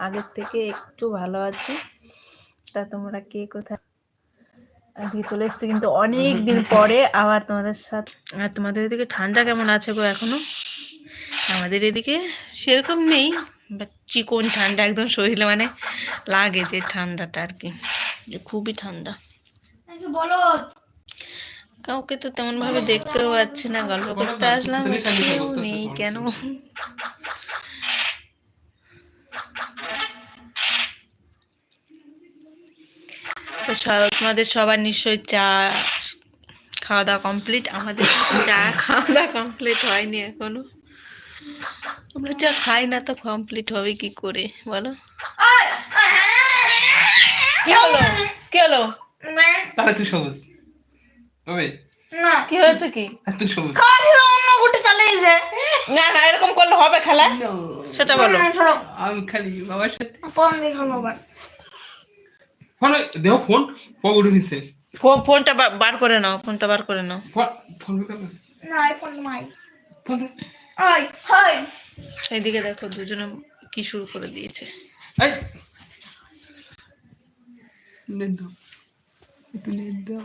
আগের থেকে একটু ভালো আছি। তা তোমরা কে কোথায়? আজকে চলে এসেছি কিন্তু অনেক দিন পরে আবার তোমাদের সাথে আর তোমাদের এদিকে ঠান্ডা কেমন আছে গো এখনও? আমাদের এদিকে সেরকম নেই বাট চিকন ঠান্ডা একদম শরীরে মানে লাগে যে ঠান্ডাটা আর কি যে খুবই ঠান্ডা। বলো। কাউকে তো তেমন ভাবে দেখতেও পাচ্ছি না গল্প করতে আসলাম কেউ নেই কেন? তো তোমাদের সবার নিশ্চয়ই চা খাওয়া দাওয়া কমপ্লিট আমাদের চা খাওয়া দাওয়া কমপ্লিট হয়নি এখনও। আমরা চা খাই না তো কমপ্লিট হবে কি করে বলো? কি হলো? কি হলো? তাহলে তুই সবুজ। ওই না। কি হয়েছে কি? তুই সবুজ। খাওয়া ছিল অন্য গুটে চালিয়েছে। না না এরকম করলে হবে খেলা। সেটা বলো। আমি খালি বাবার সাথে। ফোন দেহ ফোন পক উঠে নিছে। ফোনটা বার করে নাও ফোনটা বার করে নাও। ফোন ফোন না। না নাই। ফোন দে। ওই হাই এইদিকে দেখো দুজনে কি শুরু করে দিয়েছে। এই। নেট দাও। একটু নেট দাও।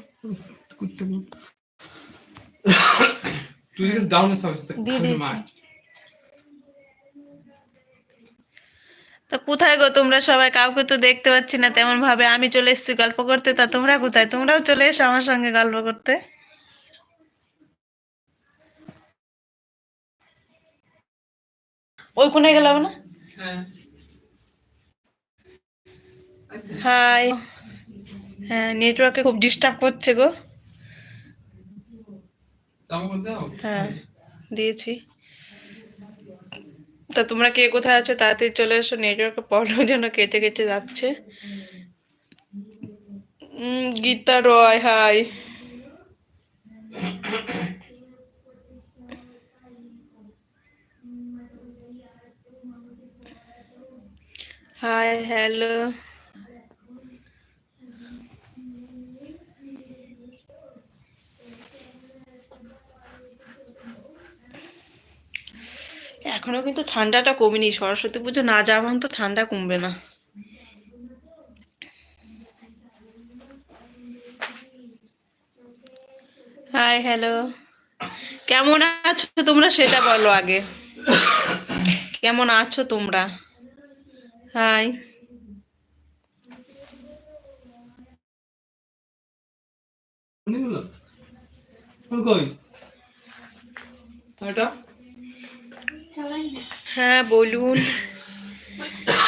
করতে বল তুই a service দিয়ে দিয়েছি। তা কোথায় গো তোমরা? সবাই কাউকে তো দেখতে পাচ্ছি না তেমন ভাবে আমি চলে এসেছি গল্প করতে। তা তোমরা কোথায়? তোমরাও চলে এসো আমার সঙ্গে গল্প করতে। ওই কোনে গেলাম না? হ্যাঁ। হাই। হ্যাঁ নেটওয়ার্কে খুব ডিস্টার্ব করছে গো। হ্যাঁ দিয়েছি। তা তোমরা কে কোথায় আছো? তাড়াতাড়ি চলে এসো নেটওয়ার্কে প্রবলেম যেন কেটে কেটে যাচ্ছে। Gita Roy, hi. Hi, hello. এখনও কিন্তু ঠান্ডাটা কমেনি, সরস্বতী পুজো না যাওয়া তো ঠান্ডা কমবে না। হাই হ্যালো কেমন আছো তোমরা সেটা বলো আগে। কেমন আছো তোমরা? হাই কই এটা? হ্যাঁ বলুন।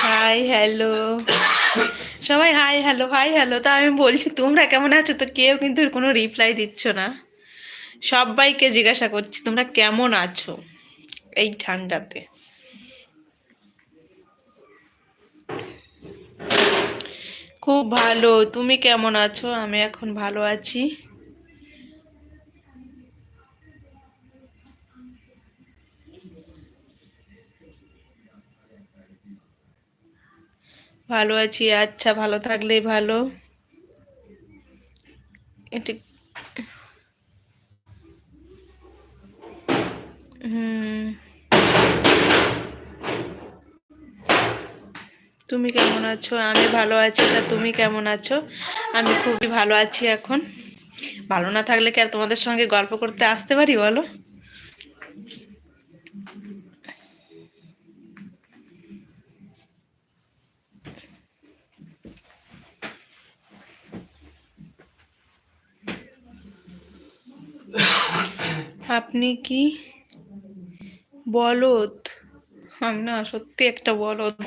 হাই হ্যালো সবাই হাই হ্যালো হাই হ্যালো তা আমি বলছি, তোমরা কেমন আছো? তো কেউ কিন্তু কোনো রিপ্লাই দিচ্ছ না। সবাইকে জিজ্ঞাসা করছি, তোমরা কেমন আছো এই ঠান্ডাতে? খুব ভালো। তুমি কেমন আছো? আমি এখন ভালো আছি। ভালো আছি আচ্ছা ভালো থাকলেই ভালো। এটি তুমি কেমন আছো? আমি ভালো আছি, তা তুমি কেমন আছো? আমি খুবই ভালো আছি এখন। ভালো না থাকলে কি আর তোমাদের সঙ্গে গল্প করতে আসতে পারি, বলো? আপনি কি বলদ? আমি না সত্যি একটা বলদ।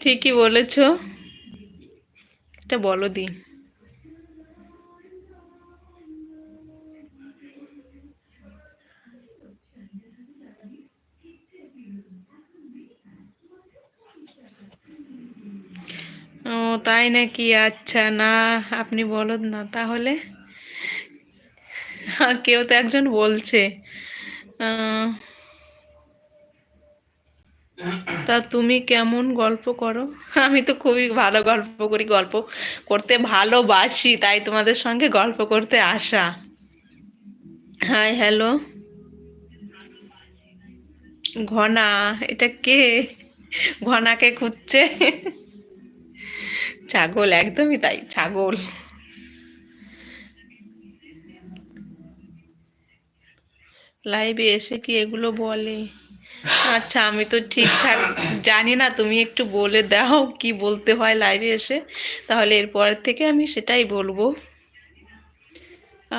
ঠিকই বলেছ। একটা বলদি ও তাই নাকি? আচ্ছা না, আপনি বলুন না তাহলে। কেউ তো একজন বলছে। তা তুমি কেমন গল্প করো? আমি তো খুবই ভালো গল্প করি, গল্প করতে ভালোবাসি, তাই তোমাদের সঙ্গে গল্প করতে আসা। High, hello. ঘনা, এটা কে? ঘনাকে খুঁজছে। ছাগল, একদমই তাই, ছাগল। লাইভে এসে কি এগুলো বলে? আচ্ছা আমি তো ঠিকঠাক জানি না, তুমি একটু বলে দাও কি বলতে হয় লাইভে এসে। তাহলে এরপর থেকে আমি সেটাই বলব।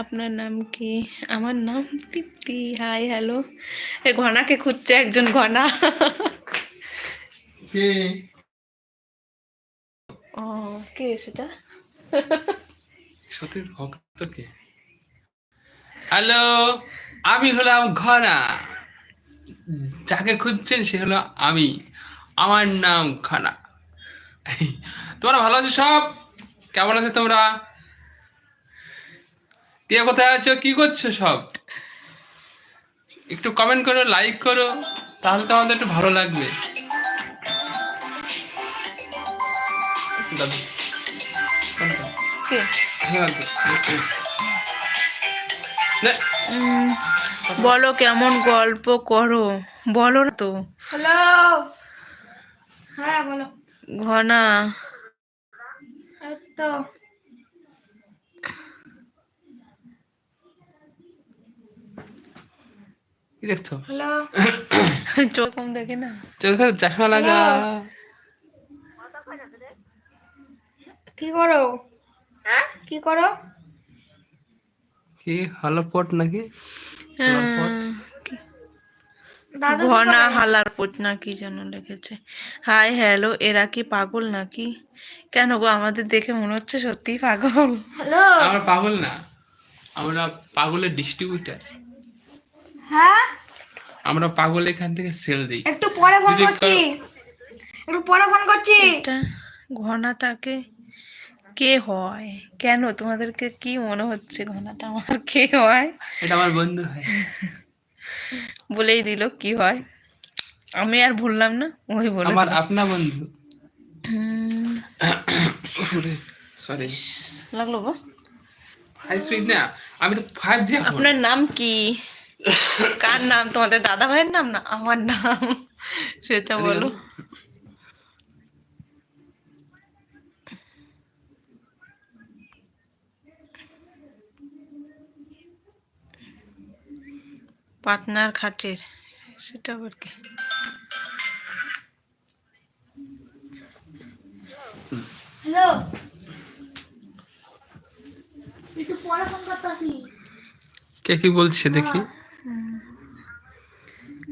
আপনার নাম কি? আমার নাম তৃপ্তি হাই হ্যালো এ, ঘনাকে খুঁজছে একজন ঘনা। ও, কে সেটা? ভক্ত কে? হ্যালো, আমি হলাম ঘনা। যাকে খুঁজছেন সে হলো আমি। আমার নাম ঘনা। তোমরা ভালো আছো সব? কেমন আছো তোমরা? কে কোথায় আছো? কি করছ সব? একটু কমেন্ট করো লাইক করো, তাহলে তো আমাদের একটু ভালো লাগবে। দাদু? কে? হ্যাঁ, দাদু। বলো কেমন গল্প করো? বলো না তো। হ্যালো। হ্যাঁ বলো। ঘনা। তো কি দেখছ? হ্যালো। চোখ কম দেখে না। চোখে চশমা লাগা। কি করো? হ্যাঁ? কি করো? কি হলো পট নাকি হ্যাঁ, কি- দাদু কি ঘনা করে? হালার পোট না কি যেন লিখেছে। হাই হ্যালো এরা কি পাগল নাকি? কেন গো আমাদের দেখে মনে হচ্ছে সত্যিই পাগল। হ্যালো। আমরা পাগল না। আমরা পাগলের ডিস্ট্রিবিউটার হ্যাঁ? আমরা পাগল এখান থেকে সেল দিই। একটু পরে ফোন করছি। একটু পরে ফোন করছি। এটা ঘনাটাকে কে হয়? কেন? তোমাদেরকে কি মনে হচ্ছে ঘনাটা আমার কে হয়? এটা আমার বন্ধু হয়। বলেই দিল কি হয়। আমি আর ভুললাম না ওই বলে আমার আপনা বন্ধু। সরি লাগল গো। হাই স্পিড না? আমি তো ফাইভ জি আপনার নাম কি? কার নাম? তোমাদের দাদা ভাইয়ের নাম না? আমার নাম? সেটা বলো। পাতনার খাটের সেটা আবার কি? হ্যালো। একটু পরে ফোন করতেছি কে কি বলছে দেখি।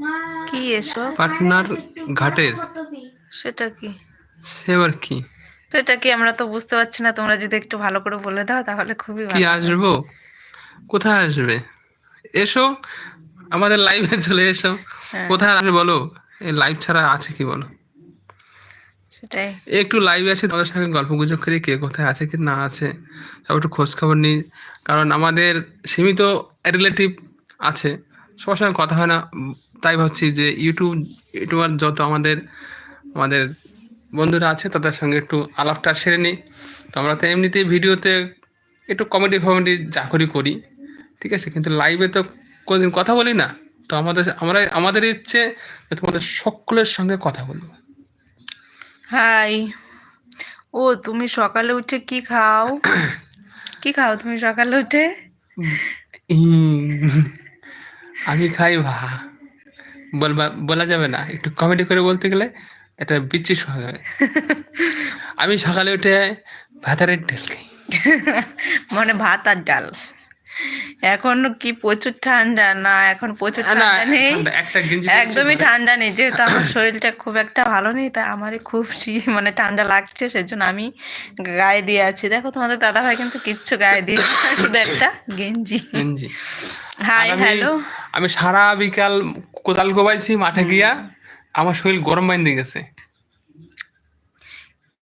মা কি এসব? পাটনার ঘাটের। সেটা কি? সে আবার কি? সেটা কি আমরা তো বুঝতে পারছি না তোমরা যদি একটু ভালো করে বলে দাও তাহলে খুবই কি আসব? কোথায় আসবে? এসো আমাদের লাইভে চলে এসো। হ্যাঁ। কোথায় আসবে বলো? এই লাইভ ছাড়া আছে কি বলো? সেটাই। একটু লাইভে আসে তোমাদের সঙ্গে গল্প গুজব করি কে কোথায় আছে কি না আছে সব একটু খোঁজ খবর নিই। কারণ আমাদের সীমিত রিলেটিভ আছে সবার সঙ্গে কথা হয় না। তাই ভাবছি যে ইউটিউব ইউটিউবার যত আমাদের আমাদের বন্ধুরা আছে তাদের সঙ্গে একটু আলাপটা সেরে নিই। তো আমরা তো এমনিতেই ভিডিওতে একটু কমেডি ফমেডি চাকরি করি ঠিক আছে? কিন্তু লাইভে তো কোনোদিন কথা বলি না তো আমাদের আমরা আমাদের ইচ্ছে যে তোমাদের সকলের সঙ্গে কথা বলব। হাই ও তুমি সকালে উঠে কি খাও? কি খাও তুমি সকালে উঠে? আমি খাই ভা বলবা বলা যাবে না একটু কমেডি করে বলতে গেলে এটা বিচ্ছি হয়ে যাবে। আমি সকালে উঠে ভাতারের ঢেল খাই। মানে ভাত আর ডাল। এখন কি প্রচুর ঠান্ডা? না এখন প্রচুর ঠান্ডা নেই। একদমই ঠান্ডা নেই যেহেতু আমার শরীরটা খুব একটা ভালো নেই তাই আমারই খুব মানে ঠান্ডা লাগছে সেজন্য আমি গায়ে দিয়ে আছি। দেখো তোমাদের দাদা ভাই কিন্তু কিচ্ছু গায়ে দিয়ে শুধু একটা গেঞ্জি। গেঞ্জি। Hi hello. আমি সারা বিকাল কোদাল গোবাইছি মাঠে গিয়া আমার শরীর গরম বাইন্দে গেছে।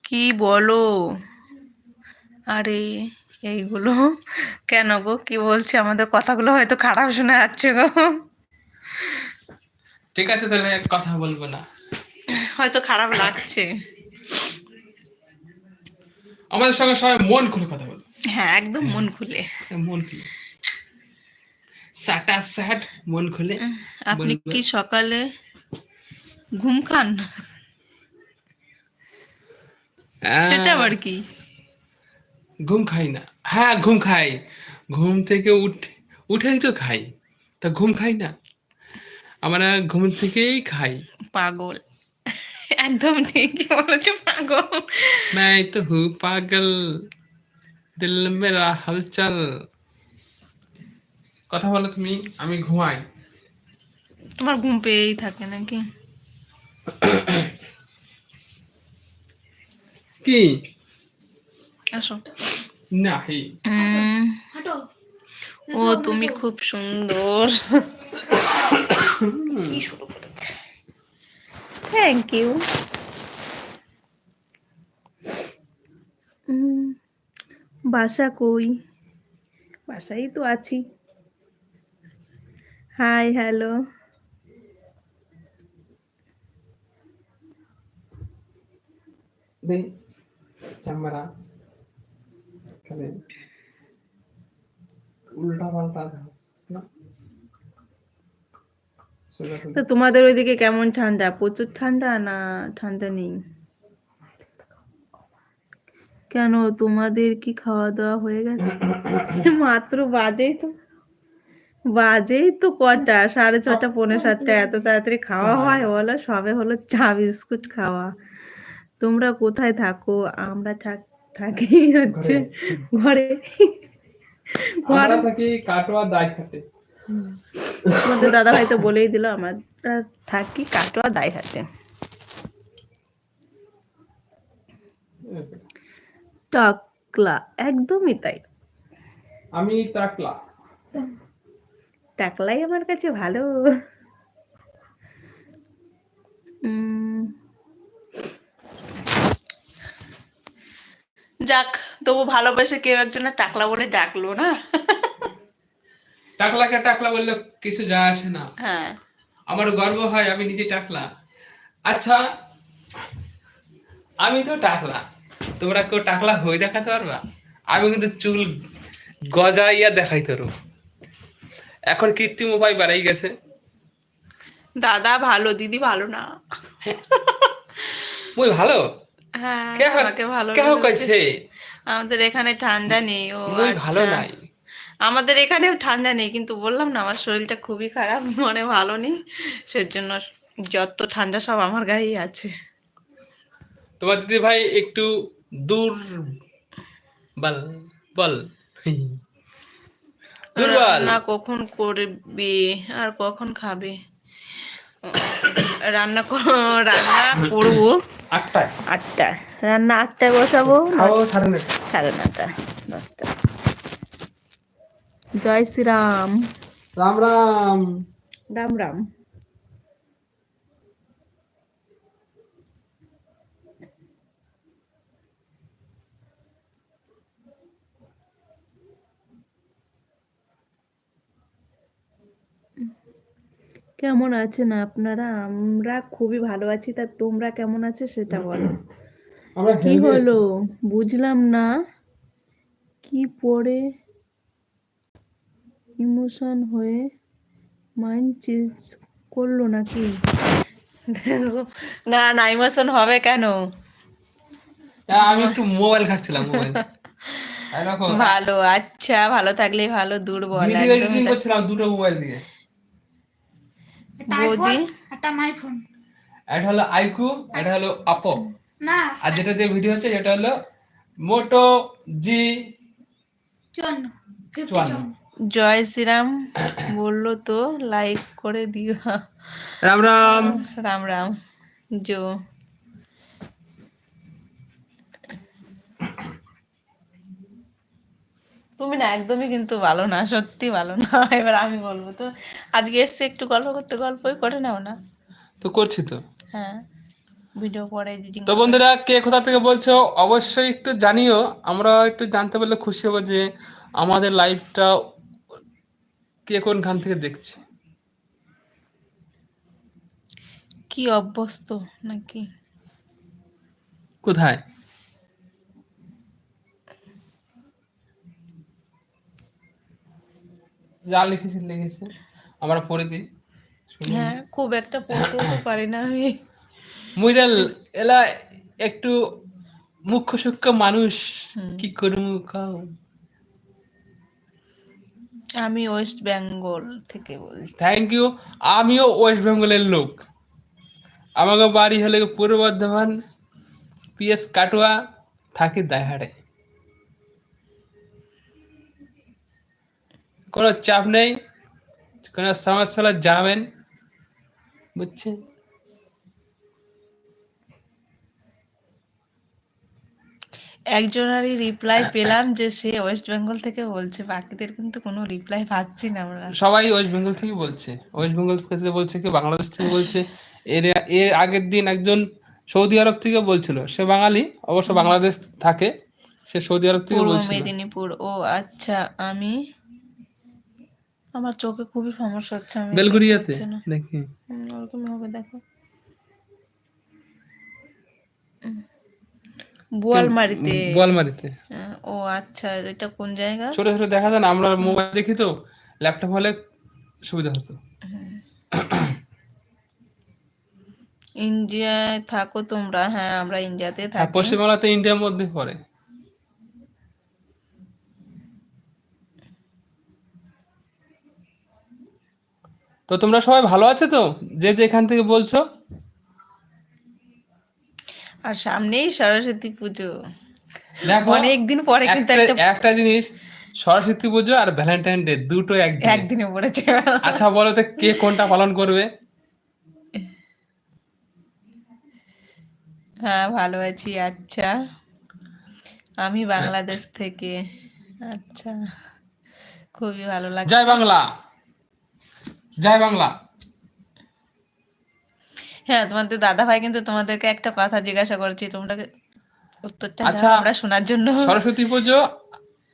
কি বলো? আরে। এইগুলো। কেন গো? কি বলছে? আমাদের কথাগুলো হয়তো খারাপ শোনা যাচ্ছে গো। ঠিক আছে তাহলে কথা বলব না। হয়তো খারাপ লাগছে। আমাদের সঙ্গে সবাই মন খুলে কথা বলব হ্যাঁ একদম মন খুলে। মন খুলে। স্যাটা স্যাট মন খুলে। আপনি কি সকালে ঘুম খান? সেটা আবার কি? ঘুম খাই না। হ্যাঁ ঘুম খাই ঘুম থেকে উঠে উঠেই তো খাই তা ঘুম খাই না আমরা ঘুম থেকেই খাই পাগল একদম ঠিকই বলেছো পাগল मैं तो हूँ पागल দিল মেরা হালচাল কথা বলো তুমি আমি ঘুমাই তোমার ঘুম পেয়েই থাকে নাকি কি আসো নাহি ও তুমি খুব সুন্দর কি শুরু করেছে থ্যাংক ইউ বাসা কই? বাসাই তো আছি। হাই হ্যালো দে খালি উল্টা পাল্টা। তো তোমাদের ওইদিকে কেমন ঠান্ডা? প্রচুর ঠান্ডা না ঠান্ডা নেই? কেন তোমাদের কি খাওয়া দাওয়া হয়ে গেছে? মাত্র বাজেই তো বাজেই তো কটা সাড়ে ছটা পৌনে সাতটা এত তাড়াতাড়ি খাওয়া হয়? বলো সবে হলো চা বিস্কুট খাওয়া। তোমরা কোথায় থাকো? আমরা থাক- থাকি হচ্ছে ঘরে। আমরা থাকি কাটোয়া তোমাদের দাদা ভাই তো বলেই দিল আমরা থাকি কাটোয়া টাকলা একদমই তাই। আমি টাকলা। টাকলাই আমার কাছে ভালো। যাক তবু ভালোবেসে কেউ একজনের টাকলা বলে ডাকলো না। টাকলাকে টাকলা বললে কিছু যায় আসে না। হ্যাঁ। আমার গর্ব হয় আমি নিজে টাকলা। আচ্ছা আমি তো টাকলা। তোমরা কেউ টাকলা হয়ে দেখাতে পারবা? আমি কিন্তু চুল গজাইয়া দেখাই তোর এখন কৃত্রিম উপায় বাড়াই গেছে। দাদা ভালো দিদি ভালো না। মুই ভালো? হ্যাঁ আমাকে ভালো কেহ কইছে? আমাদের এখানে ঠান্ডা নেই ও মুই ভালো আচ্ছা। নাই। আমাদের এখানেও ঠান্ডা নেই কিন্তু বললাম না আমার শরীরটা খুবই খারাপ মানে ভালো নেই। সেজন্য যত ঠান্ডা সব আমার গায়েই আছে। তোমার দিদি ভাই একটু দূর বল বল। দুর্বল। রান্না কখন করবি আর কখন খাবে? রান্না রান্না করব। আটটায়। আটটা রান্না আটটায় বসাবো সাড়ে নটা দশটা। জয় শ্রীরাম। রাম রাম। রাম রাম। কেমন আছেন আপনারা? আমরা খুবই ভালো আছি। তা তোমরা কেমন আছে সেটা বলো। আমরা কি হলো? বুঝলাম না। কি পড়ে ইমোশন হয়ে মাইন্ড চেঞ্জ করল নাকি? না না ইমোশন হবে কেন? হ্যাঁ, আমি একটু মোবাইল ঘাটছিলাম মোবাইল ভালো আচ্ছা ভালো থাকলে ভালো দুর্বল ভিডিও এডিটিং করছিলাম দুটো মোবাইল দিয়ে। বৌদি? একটা মাইফোন এটা হলো আইকু এটা হলো আপো। না। আর যেটা দিয়ে ভিডিও হচ্ছে এটা হলো মোটো জি জয় শ্রীরাম বলল তো লাইক করে দিও। রাম রাম। রাম রাম জো। তুমি না একদমই কিন্তু ভালো না সত্যি ভালো না। এবার আমি বলব তো আজকে এসছে একটু গল্প করতে গল্পই করে নাও না। তো করছি তো। হ্যাঁ ভিডিও পরে এডিটিং তো বন্ধুরা কে কোথা থেকে বলছো অবশ্যই একটু জানিও। আমরা একটু জানতে পারলে খুশি হব যে আমাদের লাইভটা কে কোনখান থেকে দেখছে। কি অভ্যস্ত নাকি? কোথায়? যা লিখেছে লিখেছে। আমরা পড়ে দিই। হ্যাঁ খুব একটা পড়তেও তো পারি না আমি। মুইরাল এলা একটু মুখ্য সূক্ষ্ম মানুষ কি করব কাও? আমি ওয়েস্ট বেঙ্গল থেকে বলছি। থ্যাংক ইউ আমিও ওয়েস্ট বেঙ্গলের লোক। আমাকে বাড়ি হলে পূর্ব বর্ধমান পিএস কাটোয়া থাকি দাইহাটে কোনো চাপ নেই কোনো সমস্যা হলে জানাবেন বুঝছেন? একজনেরই রিপ্লাই পেলাম যে সে ওয়েস্ট বেঙ্গল থেকে বলছে বাকিদের কিন্তু কোনো রিপ্লাই পাচ্ছি না আমরা। সবাই ওয়েস্ট বেঙ্গল থেকে বলছে। ওয়েস্ট বেঙ্গল থেকে বলছে কি বাংলাদেশ থেকে বলছে। এর এর আগের দিন একজন সৌদি আরব থেকে বলছিল সে বাঙালি অবশ্য বাংলাদেশ থাকে সে সৌদি আরব থেকে বলছিল। মেদিনীপুর। ও আচ্ছা আমি আমার চোখে খুবই সমস্যা হচ্ছে আমি বেলগুড়িয়াতে নাকি? ওরকমই হবে দেখো। বোয়ালমারিতে। বোয়ালমারিতে। ও আচ্ছা এটা কোন জায়গা? ছোট ছোট দেখা যায় না আমরা মোবাইল দেখি তো ল্যাপটপ হলে সুবিধা হতো। ইন্ডিয়ায় থাকো তোমরা হ্যাঁ আমরা ইন্ডিয়াতে হ্যাঁ থাকি। পশ্চিমবাংলাতে ইন্ডিয়ার মধ্যে পড়ে। তো তোমরা সবাই ভালো আছো তো? যে যে এখান থেকে বলছো। আর সামনেই সরস্বতী পুজো। দেখো অনেকদিন পরে কিন্তু একটা জিনিস সরস্বতী পুজো আর ভ্যালেন্টাইন ডে দুটো একদিন। একদিনে পড়েছে। আচ্ছা বলো তো কে কোনটা পালন করবে? হ্যাঁ ভালো আছি আচ্ছা। আমি বাংলাদেশ থেকে আচ্ছা। খুবই ভালো লাগে জয় বাংলা। জয় বাংলা। হ্যাঁ তোমাদের দাদা ভাই কিন্তু তোমাদেরকে একটা কথা জিজ্ঞাসা করেছি তোমরা উত্তরটা আচ্ছা। আমরা শোনার জন্য। সরস্বতী পুজো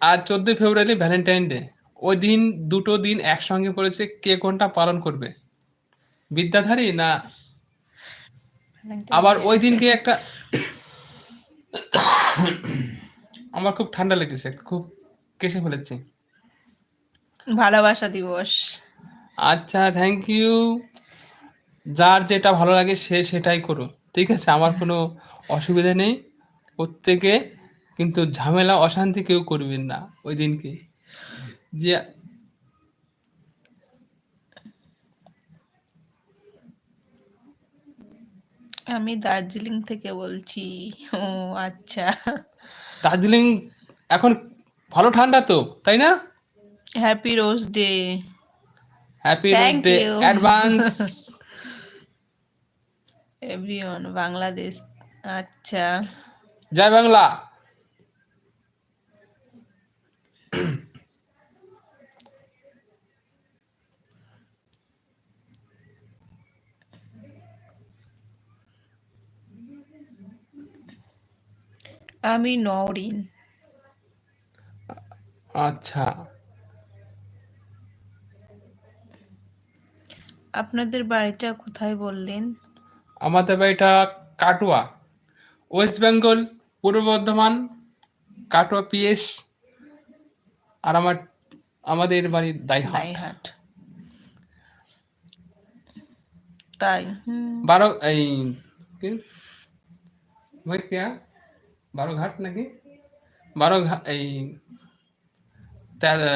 আর চোদ্দই ফেব্রুয়ারি ভ্যালেন্টাইন ডে। ওই দিন দুটো দিন একসঙ্গে পড়েছে কে কোনটা পালন করবে? বিদ্যাধারী না আবার ওই দিনকে একটা আমার খুব ঠান্ডা লেগেছে খুব কেসে ফেলেছি। ভালোবাসা দিবস। আচ্ছা থ্যাংক ইউ যার যেটা ভালো লাগে সে সেটাই করো ঠিক আছে? আমার কোনো অসুবিধা নেই প্রত্যেকে কিন্তু ঝামেলা অশান্তি কেউ করবেন না ওই দিনকে। যে আমি দার্জিলিং থেকে বলছি। ও আচ্ছা। দার্জিলিং এখন ভালো ঠান্ডা তো তাই না? Happy rose day happy rose day advance everyone Bangladesh আচ্ছা। জয় বাংলা। আমি নওরিন। আচ্ছা। আপনাদের বাড়িটা কোথায় বললেন? আমাদের বাড়িটা কাটোয়া। ওয়েস্ট বেঙ্গল পূর্ব বর্ধমান কাটোয়া পিএস আর আমার আমাদের বাড়ি দাইহাট। তাই বারো এই বারো ঘাট নাকি? বারো ঘাট এই তেরো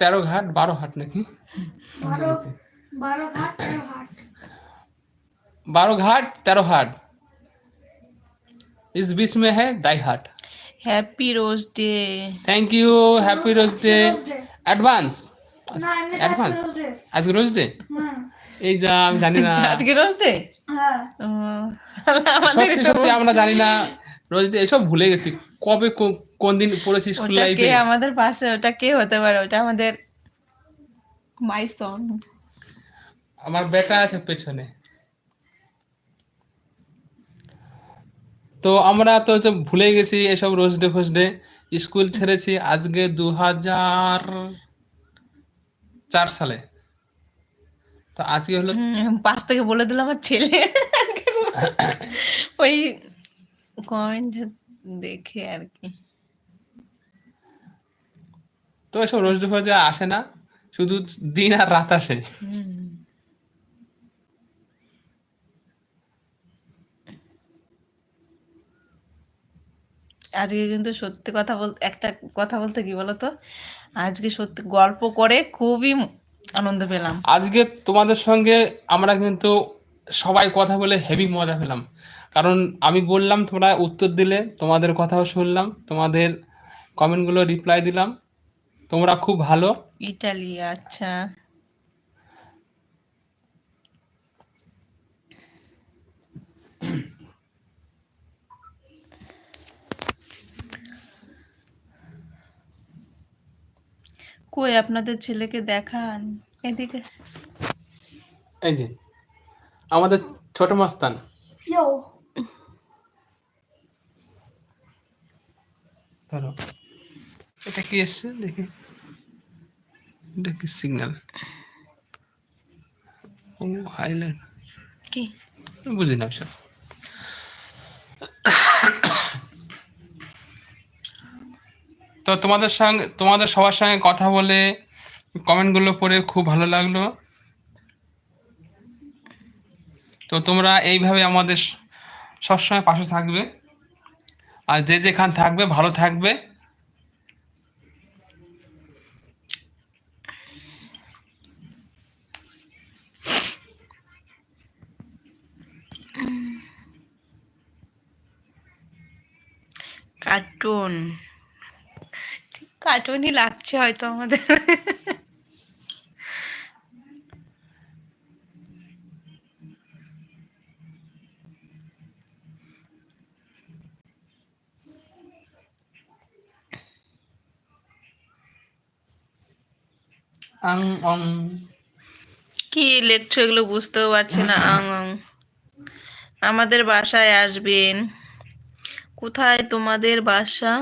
তেরো ঘাট বারো হাট নাকি বারো বারো ঘাট তেরো হাট बारह घाट तेरह हाट इस बीच में है दाई हाट happy rose day thank you happy rose day advance না এমনি অ্যাডভান্স রোজ ড্রেস আজকে রোজ ডে হুম এই যা আমি জানি না আজকে রোজ ডে হ্যাঁ আমাদের সত্যি সত্যি আমরা জানি না রোজ ডে এসব ভুলে গেছি কবে কো- কোন দিন পড়েছি স্কুল ওটা লাইফে কে আমাদের পাশে ওটা কে হতে পারে? ওটা আমাদের মাই সন আমার বেটা আছে পেছনে। তো আমরা তো ভুলে গেছি এসব রোজ ডে ফোজ ডে স্কুল ছেড়েছি আজকে দু হাজার চার সালে। তো আজকে হলো পাশ থেকে বলে দিল আমার ছেলে। ওই কমেন্ট দেখে আর কি। তো এসব রোজ ফোজ আসে না শুধু দিন আর রাত আসে। আজকে কিন্তু সত্যি কথা বলতে একটা কথা বলতে কি বলতো? আজকে সত্যি গল্প করে খুবই আনন্দ পেলাম। আজকে তোমাদের সঙ্গে আমরা কিন্তু সবাই কথা বলে হেভি মজা পেলাম। কারণ আমি বললাম তোমরা উত্তর দিলে তোমাদের কথাও শুনলাম তোমাদের কমেন্টগুলো রিপ্লাই দিলাম। তোমরা খুব ভালো। ইটালি আচ্ছা। কই আপনাদের ছেলেকে দেখান। এদিকে। এই যে আমাদের ছোট মাস্তান. ধরো এটা কি এসছে? দেখি। এটা কি সিগন্যাল ও হাইল্যান্ড কি? বুঝি না সব। তো তোমাদের সঙ্গে তোমাদের সবার সঙ্গে কথা বলে কমেন্টগুলো পড়ে খুব ভালো লাগল। তো তোমরা এইভাবে আমাদের সবসময় পাশে থাকবে। আর যে যেখান থাকবে ভালো থাকবে। কার্টুন কার্টুনই লাগছে হয়তো আমাদের। আং অং। কি লিখছো এগুলো বুঝতেও পারছি না। আং আং আমাদের বাসায় আসবেন। কোথায় তোমাদের বাসা?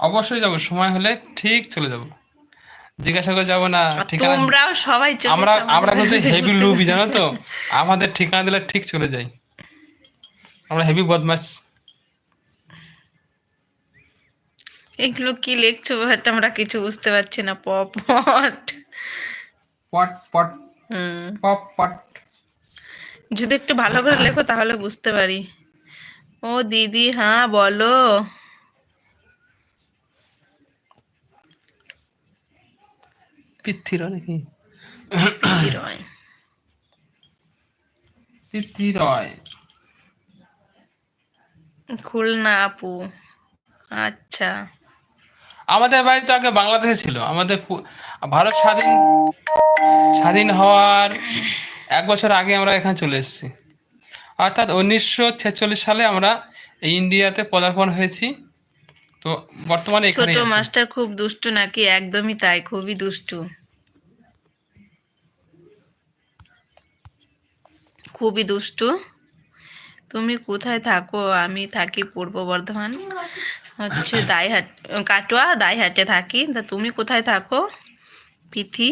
অবশ্যই যাব সময় হলে ঠিক চলে যাব। জিজ্ঞাসা করে যাব না ঠিকানা তোমরাও সবাই চলে আমরা আমরা কিন্তু হেভি লুবি জানো তো? আমাদের ঠিকানা দিলে ঠিক চলে যাই আমরা হেভি বদমাস এগুলো কি লিখছো? হয়তো আমরা কিছু বুঝতে পারছি না পপ পট পট পপ পট। যদি একটু ভালো করে লেখো তাহলে বুঝতে পারি। ও দিদি হ্যাঁ বলো। পিথির নাকি? কি রয় পিথি রয় খুলনা আপু। আচ্ছা। আমাদের বাড়ি তো আগে বাংলাদেশে ছিল। আমাদের ভারত স্বাধীন স্বাধীন হওয়ার এক বছর আগে আমরা এখানে চলে এসেছি। অর্থাৎ উনিশশো ছেচল্লিশ সালে আমরা ইন্ডিয়াতে পদার্পণ হয়েছি। তো বর্তমানে ছোট মাস্টার খুব দুষ্টু নাকি? একদমই তাই খুবই দুষ্টু। খুবই দুষ্টু। তুমি কোথায় থাকো? আমি থাকি পূর্ব বর্ধমান। হচ্ছে দাইহাট কাটোয়া দাইহাটে থাকি। তা তুমি কোথায় থাকো পিথি?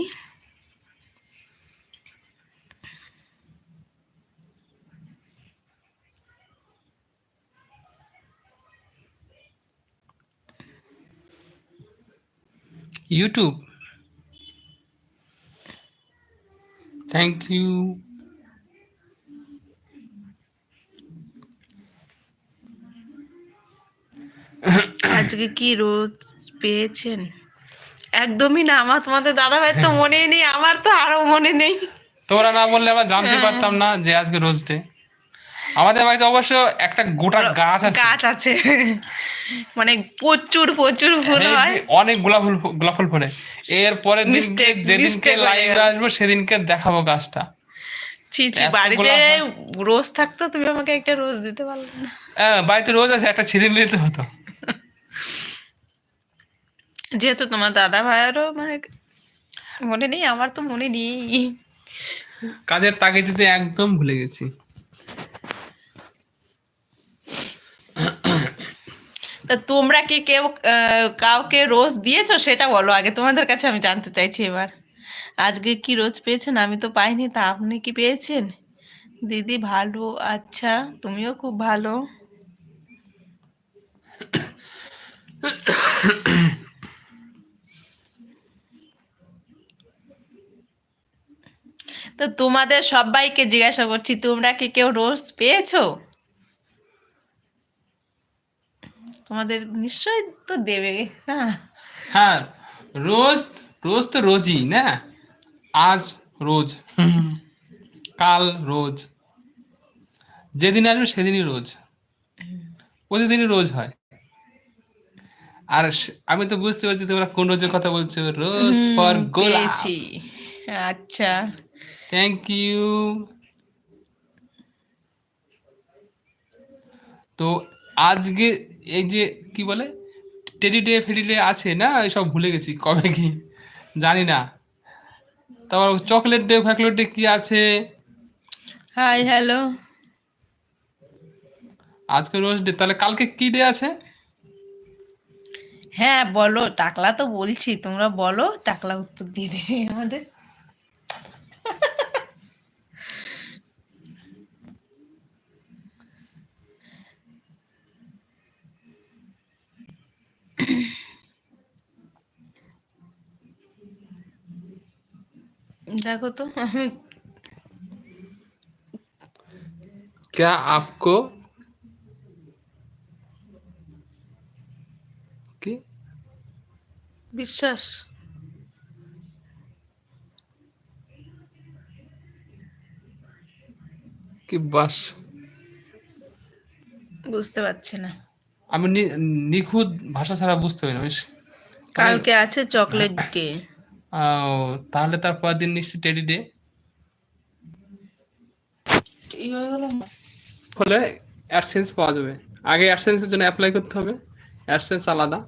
ইউটিউব থ্যাংক ইউ আজকে কি রোজ পেয়েছেন? একদমই না আমার তোমাদের দাদা ভাই তো মনেই নেই আমার তো আরও মনে নেই। তোমরা না বললে আমরা জানতে পারতাম না যে আজকে রোজ ডে। আমাদের বাড়িতে অবশ্য একটা গোটা গাছ আছে। গাছ আছে। মানে প্রচুর প্রচুর ফুল হয়। অনেক গোলাপ ফুল গোলাপ ফুল ফোটে। এরপরে দিনকে যেদিনকে লাইভে আসব সেদিনকে দেখাবো গাছটা। ছি ছি বাড়িতে রোজ থাকতো তুমি আমাকে একটা রোজ দিতে পারলে না। হ্যাঁ বাড়িতে রোজ আছে একটা ছিঁড়ে নিতে হতো। যেহেতু তোমার দাদা ভাইয়েরও মানে মনে নেই আমার তো মনে নেই। কাজের তাগিদিতে একদম ভুলে গেছি। তোমরা কি কেউ কাউকে রোজ দিয়েছ? সেটা বলো আগে। তোমাদের কাছে আমি জানতে চাইছি এবার। আজকে কি রোজ পেয়েছেন? আমি তো পাইনি। তা আপনি কি পেয়েছেন? দিদি ভালো। আচ্ছা তুমিও খুব ভালো। তো তোমাদের সবাইকে জিজ্ঞাসা করছি, তোমরা কি কেউ রোজ পেয়েছ? তোমাদের নিশ্চয়ই তো দেবে না? হ্যাঁ রোজ রোজ তো রোজই না? আজ রোজ কাল রোজ যেদিন আসবে সেদিনই রোজ প্রতিদিনই রোজ হয়। আর আমি তো বুঝতে পারছি তোমরা কোন রোজের কথা বলছো রোজ ফর গোলাপ। আচ্ছা। থ্যাংক ইউ তো আজকে এই যে কি বলে টেডি ডে ফেডি ডে আছে না? সব ভুলে গেছি কবে কি? জানি না। তারপর চকলেট ডে ফ্যাকলেট ডে কি আছে? হাই হ্যালো আজকে রোজ ডে তাহলে কালকে কি ডে আছে? হ্যাঁ বলো টাকলা তো বলছি তোমরা বলো টাকলা উত্তর দিয়ে দেবে আমাদের। দেখো তো আমি क्या आपको কি বিশ্বাস কি বাস বুঝতে পারছি না আমি নি- নিখুঁত ভাষা ছাড়া বুঝতে পারি না বেশ কালকে আছে চকলেট ডে আও, তাহলে তার পরের দিন নিশ্চয়ই টেডি ডে ফলে অ্যাডসেন্স পাওয়া যাবে। আগে অ্যাডসেন্সের জন্য অ্যাপ্লাই করতে হবে। অ্যাডসেন্স আলাদা।